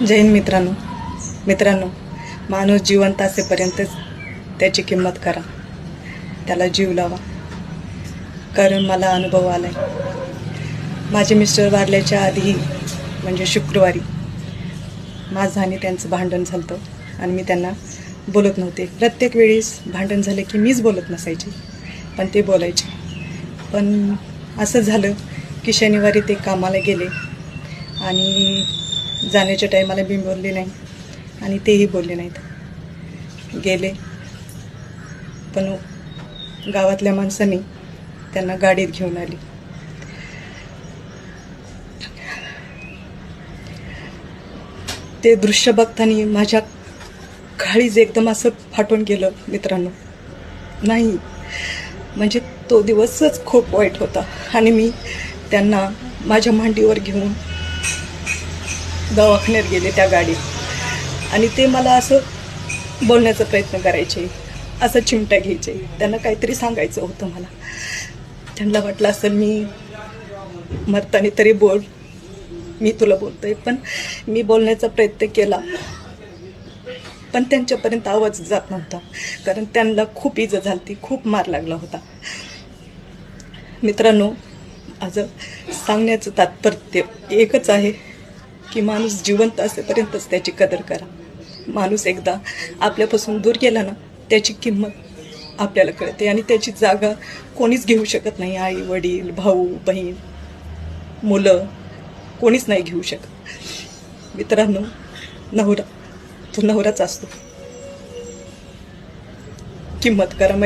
जैन मित्रांनो मित्रांनो माणूस जिवंत असेपर्यंतच त्याची किंमत करा. त्याला जीव लावा. कारण मला अनुभव आला आहे माझे मिस्टर वारल्याच्या आधीही म्हणजे शुक्रवारी माझं आणि त्यांचं भांडण झालं होतं आणि मी त्यांना बोलत नव्हते. प्रत्येक वेळेस भांडण झालं की मीच बोलत नसायचे पण ते बोलायचे. पण असं झालं की शनिवारी ते कामाला गेले आणि जाण्याच्या टायमाला मी बोलले नाही आणि तेही बोलले नाहीत. गेले. पण गावातल्या माणसांनी त्यांना गाडीत घेऊन आली. ते दृश्य बघताना माझ्या काळीज एकदम असं फाटून गेलं मित्रांनो. नाही. म्हणजे तो दिवसच खूप वाईट होता आणि मी त्यांना माझ्या मांडीवर घेऊन दवाखान्यात गेले त्या गाडीत. आणि ते मला असं बोलण्याचा प्रयत्न करायचे असं चिमट्या घ्यायचे. त्यांना काहीतरी सांगायचं होतं मला. त्यांना वाटलं असं मी मरताना तरी बोल मी तुला बोलतोय पण मी बोलण्याचा प्रयत्न केला. पण त्यांच्यापर्यंत आवाज जात नव्हता कारण त्यांना खूप इजा झाली खूप मार लागला होता. मित्रांनो माझं सांगण्याचं तात्पर्य एकच आहे की माणूस जिवंत असेपर्यंतच त्याची कदर करा. माणूस एकदा आपल्यापासून दूर गेला ना त्याची किंमत आपल्याला कळते आणि त्याची जागा कोणीच घेऊ शकत नाही. आई वडील भाऊ बहीण मुलं कोणीच नाही घेऊ शकत. मित्रांनो नवरा तो नवराच असतो. किंमत करा.